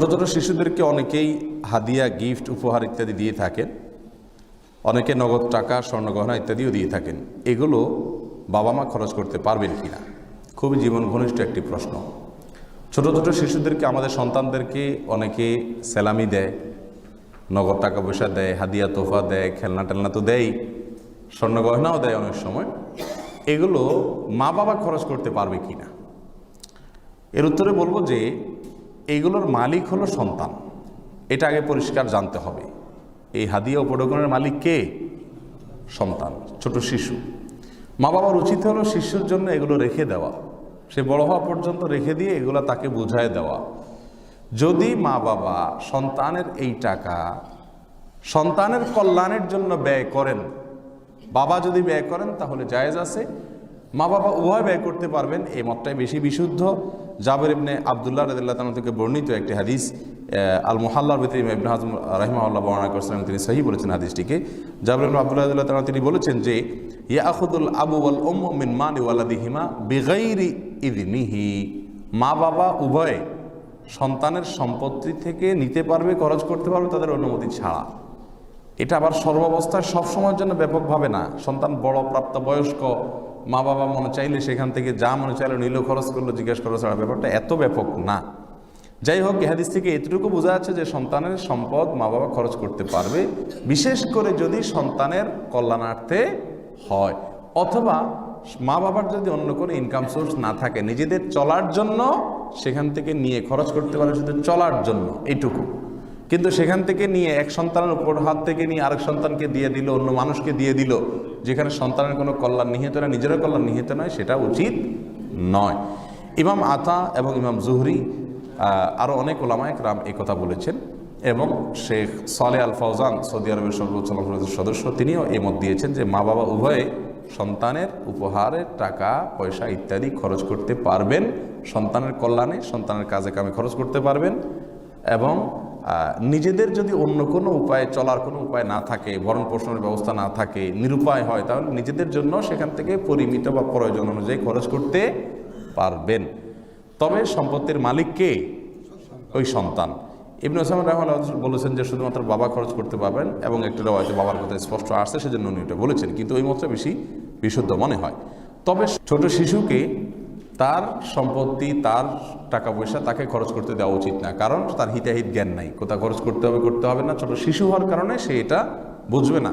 ছোটো ছোটো শিশুদেরকে অনেকেই হাদিয়া, গিফট, উপহার ইত্যাদি দিয়ে থাকেন। অনেকে নগদ টাকা স্বর্ণগহনা ইত্যাদিও দিয়ে থাকেন। এগুলো বাবা মা খরচ করতে পারবেন কি না খুবই জীবন ঘনিষ্ঠ একটি প্রশ্ন। ছোট ছোট শিশুদেরকে, আমাদের সন্তানদেরকে অনেকে সেলামি দেয়, নগদ টাকা পয়সা দেয়, হাদিয়া, তোফা দেয়, খেলনা টেলনা তো দেয় স্বর্ণ গহনাও দেয় অনেক সময়। এগুলো মা বাবা খরচ করতে পারবে কি না এর উত্তরে বলব যে এইগুলোর মালিক হলো সন্তান। এটা আগে পরিষ্কার জানতে হবে। এই হাদিয়া উপঢৌকনের মালিক কে? সন্তান, ছোট শিশু। মা বাবার উচিত হলো শিশুর জন্য এগুলো রেখে দেওয়া। সে বড় হওয়া পর্যন্ত রেখে দিয়ে এগুলো তাকে বুঝায় দেওয়া। যদি মা বাবা সন্তানের এই টাকা সন্তানের কল্যাণের জন্য ব্যয় করেন, বাবা যদি ব্যয় করেন তাহলে জায়েজ আছে মা বাবা উভয় ব্যয় করতে পারবেন। এই মতটাই বেশি বিশুদ্ধ। জাবের ইবনে আবদুল্লাহ রদুল্লাহ তালা থেকে বর্ণিত একটি হাদিস আল মোহাল্লার ভিতরে ইবনে হাজম রাহিমাহুল্লাহ বর্ণনা করেছিলেন, তিনি সহি বলেছেন হাদিসটিকে। জাবের ইবনে আবদুল্লাহ রদুল্লাহ তালা তিনি বলেছেন যে, ইয়াখুদুল আবু ওয়াল উম্মু মিন মান মানি ওয়ালাদিহিমা বিগাইরি ইদনিহি। মা বাবা উভয় সন্তানের সম্পত্তি থেকে নিতে পারবে, খরচ করতে পারবে, তাদের অনুমতি ছাড়া। এটা আবার সর্বাবস্থায় সব সময়ের জন্য ব্যাপকভাবে না। সন্তান বড় প্রাপ্ত বয়স্ক মা বাবা মনে চাইলে সেখান থেকে যা মনে চাইলে নিল, খরচ করল, জিজ্ঞেস করল, ছাড়া ব্যাপারটা এত ব্যাপক না। যাই হোক ইহাদিস থেকে এতটুকু বোঝা যাচ্ছে যে সন্তানের সম্পদ মা বাবা খরচ করতে পারবে, বিশেষ করে যদি সন্তানের কল্যাণার্থে হয়। অথবা মা বাবার যদি অন্য কোনো ইনকাম সোর্স না থাকে, নিজেদের চলার জন্য সেখান থেকে নিয়ে খরচ করতে পারে শুধু চলার জন্য এইটুকু কিন্তু সেখান থেকে নিয়ে এক সন্তানের উপর হাত থেকে নিয়ে আরেক সন্তানকে দিয়ে দিল, অন্য মানুষকে দিয়ে দিল, যেখানে সন্তানের কোনো কল্যাণ নিহিত না নিজেরও কল্যাণ নিহিত নয়, সেটা উচিত নয়। ইমাম আতা এবং ইমাম জুহরি আরও অনেক ওলামায়ক রাম এই কথা বলেছেন এবং শেখ সালে আল ফৌজান সৌদি আরবের সর্বোচ্চ সদস্য, তিনিও এই মত দিয়েছেন যে মা বাবা উভয়ে সন্তানের উপহারের টাকা, পয়সা ইত্যাদি খরচ করতে পারবেন, সন্তানের কল্যাণে, সন্তানের কাজে কামে খরচ করতে পারবেন এবং নিজেদের যদি অন্য কোনো উপায়ে চলার কোনো উপায় না থাকে, ভরণ পোষণের ব্যবস্থা না থাকে, নিরুপায় হয়, তাহলে নিজেদের জন্য সেখান থেকে পরিমিত বা প্রয়োজন অনুযায়ী খরচ করতে পারবেন। তবে সম্পত্তির মালিক কে? ওই সন্তান। ইবনে ওসামান রহমান বলেছেন যে শুধুমাত্র বাবা খরচ করতে পারবেন এবং একটি রয়েছে বাবার কথা স্পষ্ট আসছে, সেজন্য উনি এটা বলেছেন, কিন্তু ওই মতটা বেশি বিশুদ্ধ মনে হয়। তবে ছোট শিশুকে তার সম্পত্তি, তার টাকা পয়সা তাকে খরচ করতে দেওয়া উচিত না। কারণ তার হিতাহিত জ্ঞান নাই। কোথা খরচ করতে হবে করতে হবে না। ছোট শিশু হওয়ার কারণে সে এটা বুঝবে না।